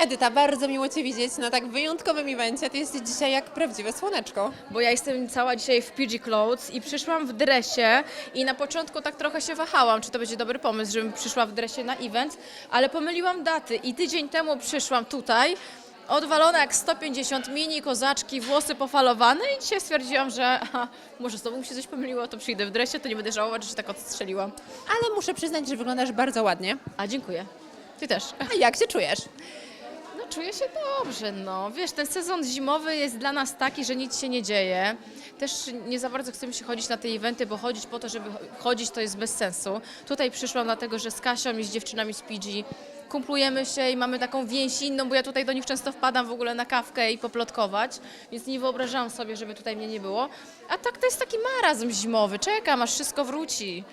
Edyta, bardzo miło Cię widzieć na tak wyjątkowym evencie. Ty jesteś dzisiaj jak prawdziwe słoneczko. bo ja jestem cała dzisiaj w PG Clothes i przyszłam w dresie i na początku tak trochę się wahałam, czy to będzie dobry pomysł, żebym przyszła w dresie na event, ale pomyliłam daty i tydzień temu przyszłam tutaj, odwalona jak 150 mini, kozaczki, włosy pofalowane i dzisiaj stwierdziłam, że aha, może z tobą mi się coś pomyliło, to przyjdę w dresie, to nie będę żałować, że się tak odstrzeliłam. Ale muszę przyznać, że wyglądasz bardzo ładnie. A dziękuję. Ty też. A jak się czujesz? Czuję się dobrze, no. Wiesz, ten sezon zimowy jest dla nas taki, że nic się nie dzieje. Też nie za bardzo chcemy się chodzić na te eventy, bo chodzić po to, żeby chodzić, to jest bez sensu. Tutaj przyszłam dlatego, że z Kasią i z dziewczynami z PG kumplujemy się i mamy taką więź inną, bo ja tutaj do nich często wpadam w ogóle na kawkę i poplotkować, więc nie wyobrażałam sobie, żeby tutaj mnie nie było. A tak to jest taki marazm zimowy, czekam aż wszystko wróci.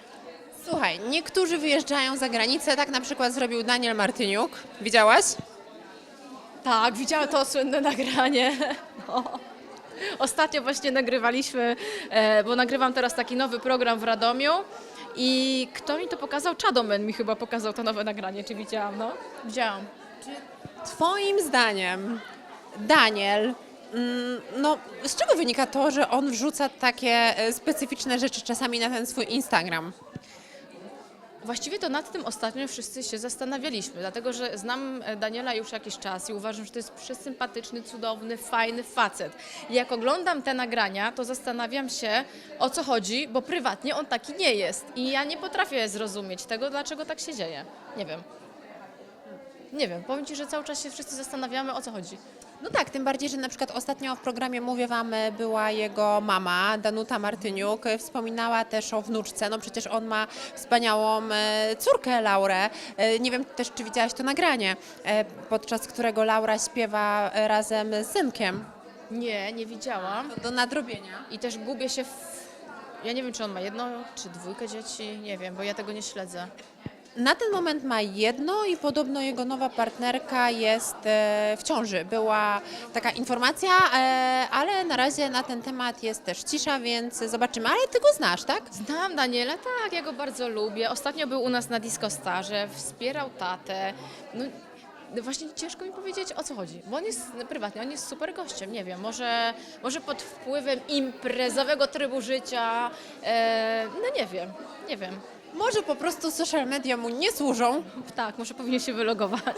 Słuchaj, niektórzy wyjeżdżają za granicę, tak na przykład zrobił Daniel Martyniuk. Widziałaś? Tak, widziałam to słynne nagranie. No. Ostatnio właśnie nagrywaliśmy, e, bo nagrywam teraz taki nowy program w Radomiu i kto mi to pokazał? Czadomen mi chyba pokazał to nowe nagranie, czy widziałam, no? Widziałam. Twoim zdaniem Daniel, mm, no z czego wynika to, że on wrzuca takie e, specyficzne rzeczy czasami na ten swój Instagram? Właściwie to nad tym ostatnio wszyscy się zastanawialiśmy, dlatego że znam e, Daniela już jakiś czas i uważam, że to jest przesympatyczny, cudowny, fajny facet. I jak oglądam te nagrania, to zastanawiam się o co chodzi, bo prywatnie on taki nie jest. I ja nie potrafię zrozumieć tego, dlaczego tak się dzieje. Nie wiem. Nie wiem, powiem Ci, że cały czas się wszyscy zastanawiamy o co chodzi. No tak, tym bardziej, że na przykład ostatnio w programie Mówię Wam e, była jego mama, Danuta Martyniuk, e, wspominała też o wnuczce, no przecież on ma wspaniałą e, córkę Laurę. Nie wiem też, czy widziałaś to nagranie, podczas którego Laura śpiewa razem z synkiem. Nie, nie widziałam. To do nadrobienia. I też gubię się w... Ja nie wiem, czy on ma jedno, czy dwójkę dzieci, nie wiem, bo ja tego nie śledzę. Na ten moment ma jedno i podobno jego nowa partnerka jest e, w ciąży. Była taka informacja, e, ale na razie na ten temat jest też cisza, więc zobaczymy. Ale ty go znasz, tak? Znam Daniela, tak, ja go bardzo lubię. Ostatnio był u nas na Disco Starze, wspierał tatę. No, właśnie ciężko mi powiedzieć o co chodzi, bo on jest prywatnie, on jest super gościem, nie wiem, może, może pod wpływem imprezowego trybu życia, e, no nie wiem, nie wiem. Może po prostu social media mu nie służą. Tak, może powinien się wylogować.